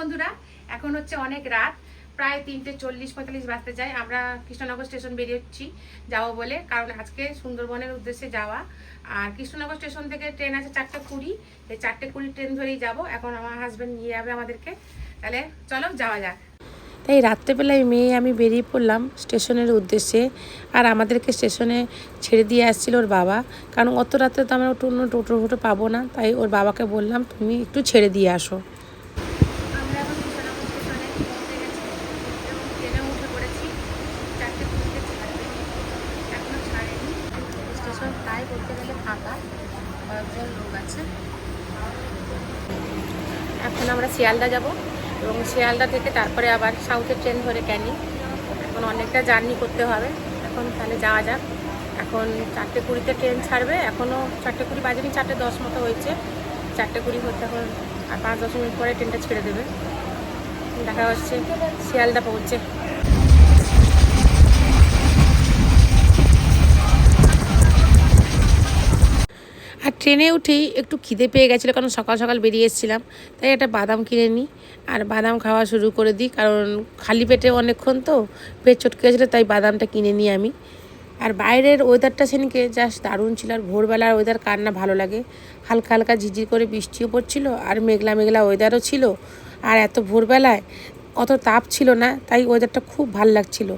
বন্ধুরা, এখন হচ্ছে অনেক রাত, প্রায় তিনটে চল্লিশ পঁয়তাল্লিশ বাজতে যায়। আমরা কৃষ্ণনগর স্টেশন বেরিয়েছি যাব বলে, কারণ আজকে সুন্দরবনের উদ্দেশ্যে যাওয়া। আর কৃষ্ণনগর স্টেশন থেকে ট্রেন আছে চারটে কুড়ি, এই চারটে কুড়ি ট্রেন ধরেই যাব। এখন আমার হাজব্যান্ড নিয়ে যাবে আমাদেরকে। তাহলে চলো যাওয়া যাক। তাই রাত্রেবেলায় মেয়ে আমি বেরিয়ে পড়লাম স্টেশনের উদ্দেশ্যে, আর আমাদেরকে স্টেশনে ছেড়ে দিয়ে আসছিল ওর বাবা। কারণ অত রাত্রে তো আমরা টোটো ফোটো পাবো না, তাই ওর বাবাকে বললাম, তুমি একটু ছেড়ে দিয়ে আসো আমরা এখন কৃষ্ণনগর স্টেশনে পৌঁছে গেছি এবং ট্রেনে উঠে পড়েছি চারটে কুড়িতে ছাড়বে এখনও ছাড়েনি স্টেশন প্রায় বলতে গেলে ফাঁকা কয়েকজন লোক আছে। এখন আমরা শিয়ালদা যাব এবং শিয়ালদা থেকে তারপরে আবার সাউথের ট্রেন ধরে ক্যানি। এখন অনেকটা জার্নি করতে হবে। এখন তাহলে যাওয়া যাক। এখন চারটে কুড়িতে ট্রেন ছাড়বে। এখনও চারটে কুড়ি বাজেনি চারটে দশ মতো হয়েছে। চারটে কুড়ি হচ্ছে এখন আর পাঁচ দশ মিনিট পরে ট্রেনটা ছেড়ে দেবে। দেখা হচ্ছে। শিয়ালদা পৌঁছে। আর ট্রেনে উঠেই একটু খিদে পেয়ে গেছিল, কারণ সকাল সকাল বেরিয়ে এসেছিলাম। তাই একটা বাদাম কিনে নিই আর বাদাম খাওয়া শুরু করে দিই, কারণ খালি পেটে অনেকক্ষণ তো পেট চটকে গেছিল, তাই বাদামটা কিনে নিই আমি। আর বাইরের ওয়েদারটা সেদিনকে জাস্ট দারুণ ছিল, আর ভোরবেলার ওয়েদার কার না ভালো লাগে। হালকা হালকা ঝিঝির করে বৃষ্টিও পড়ছিল, আর মেঘলা মেঘলা ওয়েদারও ছিল। আর এত ভোরবেলায় অত তাপ ছিল না, তাই ওয়েদারটা খুব ভালো লাগছিল।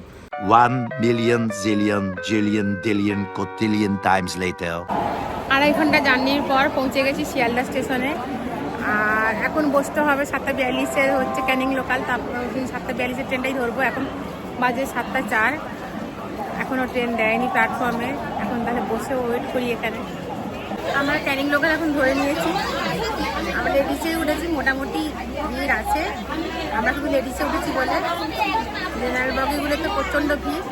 One million zillion, jillion, dillion cotillion times later. আড়াই ঘণ্টা জার্নির পর পৌঁছে গেছি শিয়ালদা স্টেশনে। আর এখন বসতে হবে সাতটা বিয়াল্লিশের হচ্ছে ক্যানিং লোকাল, তারপর সাতটা বিয়াল্লিশের ট্রেনটাই ধরবো। এখন বাজে সাতটা চার। এখনও ট্রেন দেয়নি প্ল্যাটফর্মে। এখন তাহলে বসে ওয়েট করি এখানে। আমরা ক্যানিং লোকাল এখন ধরে নিয়েছি। আমরা লেডিসে উঠেছি, মোটামুটি ভিড় আছে। আমরা শুধু লেডিসে উঠেছি বলে। জেনারেল বগিগুলোতে প্রচণ্ড ভিড়।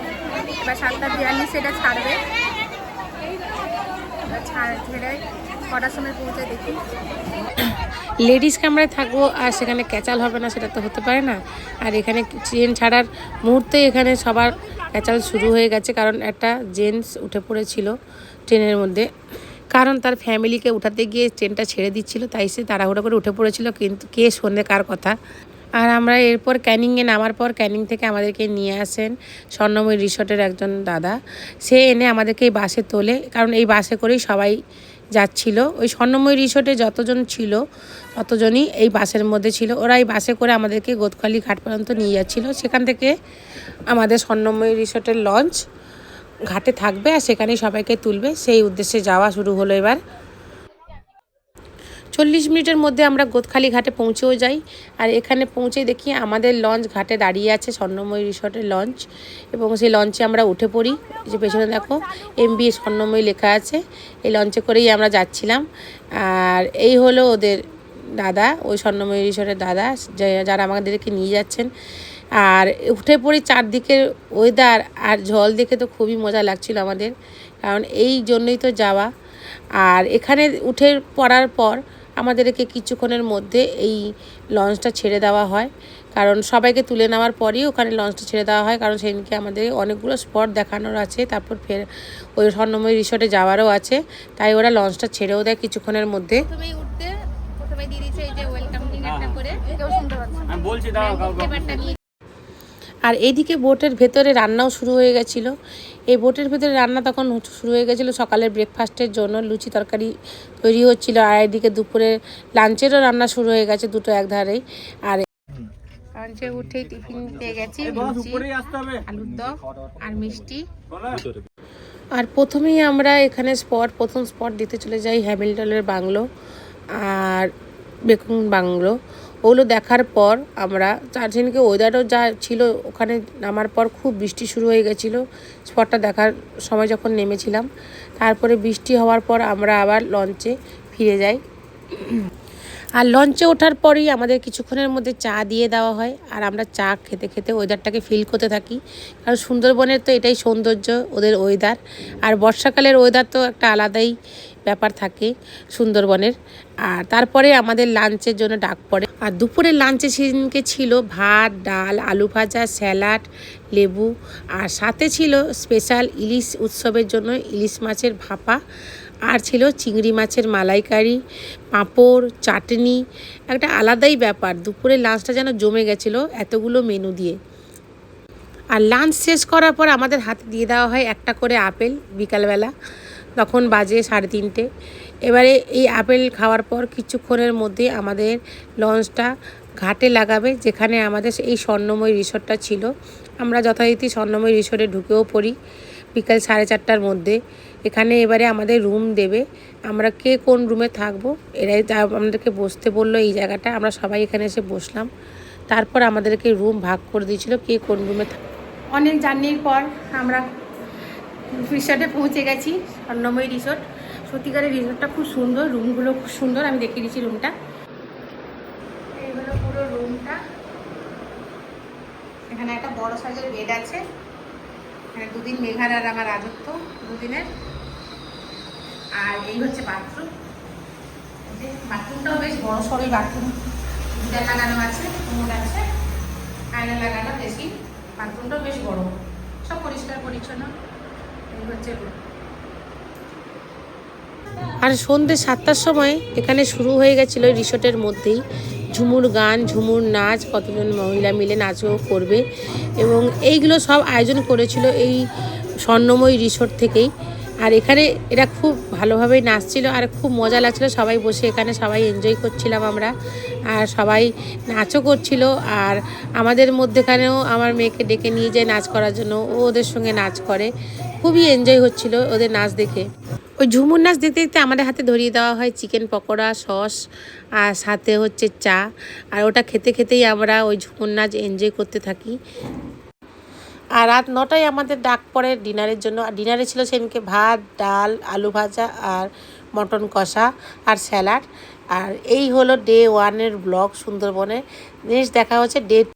এবার সাতটা বিয়াল্লিশে এটা ছাড়বে। লেডিস কামরায় থাকব আর সেখানে ক্যাচাল হবে না, সেটা তো হতে পারে না। আর এখানে ট্রেন ছাড়ার মুহূর্তে এখানে সবার ক্যাচাল শুরু হয়ে গেছে, কারণ একটা জেন্টস উঠে পড়েছিল ট্রেনের মধ্যে। কারণ তার ফ্যামিলিকে উঠাতে গিয়ে ট্রেনটা ছেড়ে দিচ্ছিল, তাই সে তাড়াহুড়ো করে উঠে পড়েছিল, কিন্তু কে শোনে কার কথা? আর আমরা এরপর ক্যানিংয়ে নামার পর ক্যানিং থেকে আমাদেরকে নিয়ে আসেন স্বর্ণময়ী রিসর্টের একজন দাদা। সে এনে আমাদেরকে এই বাসে তোলে, কারণ এই বাসে করেই সবাই যাচ্ছিল। ওই স্বর্ণময়ী রিসোর্টে যতজন ছিল, ততজনই এই বাসের মধ্যে ছিল। ওরা এই বাসে করে আমাদেরকে গোদখালি ঘাট পর্যন্ত নিয়ে যাচ্ছিল। সেখান থেকে আমাদের স্বর্ণময়ী রিসোর্টের লঞ্চ ঘাটে থাকবে আর সেখানেই সবাইকে তুলবে। সেই উদ্দেশ্যে যাওয়া শুরু হলো এবার। চল্লিশ মিনিটের মধ্যে আমরা গোদখালি ঘাটে পৌঁছেও যাই। আর এখানে পৌঁছে দেখি আমাদের লঞ্চ ঘাটে দাঁড়িয়ে আছে স্বর্ণময়ী রিসর্টের লঞ্চ এবং সেই লঞ্চে আমরা উঠে পড়ি। যে পেছনে দেখো এম বি স্বর্ণময়ী লেখা আছে। এই লঞ্চে করেই আমরা যাচ্ছিলাম। আর এই হলো ওদের দাদা, ওই স্বর্ণময়ী রিসর্টের দাদা যারা আমাদেরকে নিয়ে যাচ্ছেন। আর উঠে পড়ি চারদিকের ওয়েদার আর জল দেখে তো খুবই মজা লাগছিল আমাদের। কারণ এই জন্যই তো যাওয়া। আর এখানে উঠে পড়ার পর আমাদেরকে কিছুক্ষণের মধ্যে এই লঞ্চটা ছেড়ে দেওয়া হয়। কারণ সবাইকে তুলে নেওয়ার পরেই ওখানে লঞ্চটা ছেড়ে দেওয়া হয়। কারণ সেদিনকে আমাদের অনেকগুলো স্পট দেখানোর আছে। তারপর ফের ওই স্বর্ণময় রিসর্টে যাওয়ারও আছে। তাই ওরা লঞ্চটা ছেড়েও দেয় কিছুক্ষণের মধ্যে। প্রথমে দিয়েছে এই যে ওয়েলকাম ড্রিঙ্ক করে কেউ শুনতে পাচ্ছে আমি বলছি দাঁড়াও কাউকে পেপারটা নিয়ে আর এইদিকে বোটের ভেতরে রান্নাও শুরু হয়ে গেছিল। এই বোটের ভেতরে রান্না তখন শুরু হয়ে গেছিল সকালের ব্রেকফাস্টের জন্য লুচি তরকারি তৈরি হচ্ছিল আর এদিকে দুপুরে লাঞ্চেরও রান্না শুরু হয়ে গেছে দুটো এক ধারেই আর কারণ যে উঠেই টিফিন পেয়ে গেছি বস লুচি উপরেই আসতে হবে। আলুর দম আর মিষ্টি। আর প্রথমেই আমরা এখানে স্পট প্রথম স্পট দিতে চলে যাই হ্যামিল্টনের বাংলো আর বেকুন বাংলো। ওগুলো দেখার পর আমরা চারজনকে ওয়েদারও যা ছিল ওখানে নামার পর খুব বৃষ্টি শুরু হয়ে গেছিল। স্পটটা দেখার সময় যখন নেমেছিলাম, তারপরে বৃষ্টি হওয়ার পর আমরা আবার লঞ্চে ফিরে যাই। আর লঞ্চে ওঠার পরেই আমাদের কিছুক্ষণের মধ্যে চা দিয়ে দেওয়া হয়। আর আমরা চা খেতে খেতে ওয়েদারটাকে ফিল করতে থাকি। কারণ সুন্দরবনের তো এটাই সৌন্দর্য, ওদের ওয়েদার আর বর্ষাকালের ওয়েদার তো একটা আলাদাই ব্যাপার থাকে সুন্দরবনের। আর তারপরে আমাদের লাঞ্চের জন্য ডাক পড়ে। আর দুপুরের লাঞ্চে সেদিনকে ছিল ভাত, ডাল, আলু ভাজা স্যালাড লেবু। আর সাথে ছিল স্পেশাল ইলিশ উৎসবের জন্য ইলিশ মাছের ভাপা। আর ছিল চিংড়ি মাছের মালাইকারি, পাঁপড়, চাটনি, একটা আলাদাই ব্যাপার। দুপুরের লাঞ্চটা যেন জমে গেছিল এতগুলো মেনু দিয়ে। আর লাঞ্চ শেষ করার পর আমাদের হাতে দিয়ে দেওয়া হয় একটা করে আপেল বিকালবেলা, তখন বাজে সাড়ে তিনটে। এবারে এই আপেল খাওয়ার পর কিছুক্ষণের মধ্যে আমাদের লঞ্চটা ঘাটে লাগাবে, যেখানে আমাদের এই স্বর্ণময় রিসোর্টটা ছিল। আমরা যথারীতি স্বর্ণময় রিসোর্টে ঢুকেও পড়ি বিকাল সাড়ে চারটার মধ্যে। এখানে এবারে আমাদের রুম দেবে। আমরা কে কোন রুমে থাকব? এরাই তা আমাদেরকে বসতে বলল এই জায়গাটা। আমরা সবাই এখানে এসে বসলাম। তারপর আমাদেরকে রুম ভাগ করে দিয়েছিল কে কোন রুমে থাক অনেক জার্নির পর আমরা রিসর্টে পৌঁছে গেছি স্বর্ণময়ী রিসোর্ট সত্যিকারের রিসোর্টটা খুব সুন্দর রুমগুলো খুব সুন্দর। আমি দেখিয়ে দিচ্ছি রুমটা পুরো রুমটা এখানে একটা বড় সাইজের বেড আছে। এখানে দুদিন মেঘার আর আমার রাজত্ব দুদিনের। আর এই হচ্ছে বাথরুম বাথরুমটাও বেশ বড় সড়ই বাথরুম দুটা লাগানো আছে, কোমর আছে, আয়না লাগানো, বেশি। বাথরুমটাও বেশ বড়। সব পরিষ্কার, পরিচ্ছন্ন। এই হচ্ছে আর সন্ধ্যে সাতটার সময় এখানে শুরু হয়ে গেছিল রিসোর্টের মধ্যেই। ঝুমুর গান, ঝুমুর নাচ, কতজন মহিলা মিলে নাচও করবে। এবং এইগুলো সব আয়োজন করেছিল এই স্বর্ণময়ী রিসোর্ট থেকেই। আর এখানে এরা খুব ভালোভাবেই নাচছিল আর খুব মজা লাগছিল। সবাই বসে এখানে সবাই এনজয় করছিলাম আমরা আর সবাই নাচও করছিল আর আমাদের মধ্যেখানেও আমার মেয়েকে ডেকে নিয়ে যায় নাচ করার জন্য ও ওদের সঙ্গে নাচ করে। খুবই এনজয় হচ্ছিল ওদের নাচ দেখে। ওই ঝুমুর নাচ দেখতে দেখতে আমাদের হাতে ধরিয়ে দেওয়া হয় চিকেন পকোড়া, সস আর সাথে হচ্ছে চা। আর ওটা খেতে খেতেই আমরা ওই ঝুমুর নাচ এনজয় করতে থাকি। আর রাত নটায় আমাদের ডাক পড়ে ডিনারের জন্য। আর ডিনারে ছিল সেদিনকে ভাত, ডাল, আলু ভাজা আর মটন কষা আর স্যালাড। আর এই হলো ডে ওয়ানের ব্লগ সুন্দরবনে। নেক্সট দেখা হচ্ছে ডে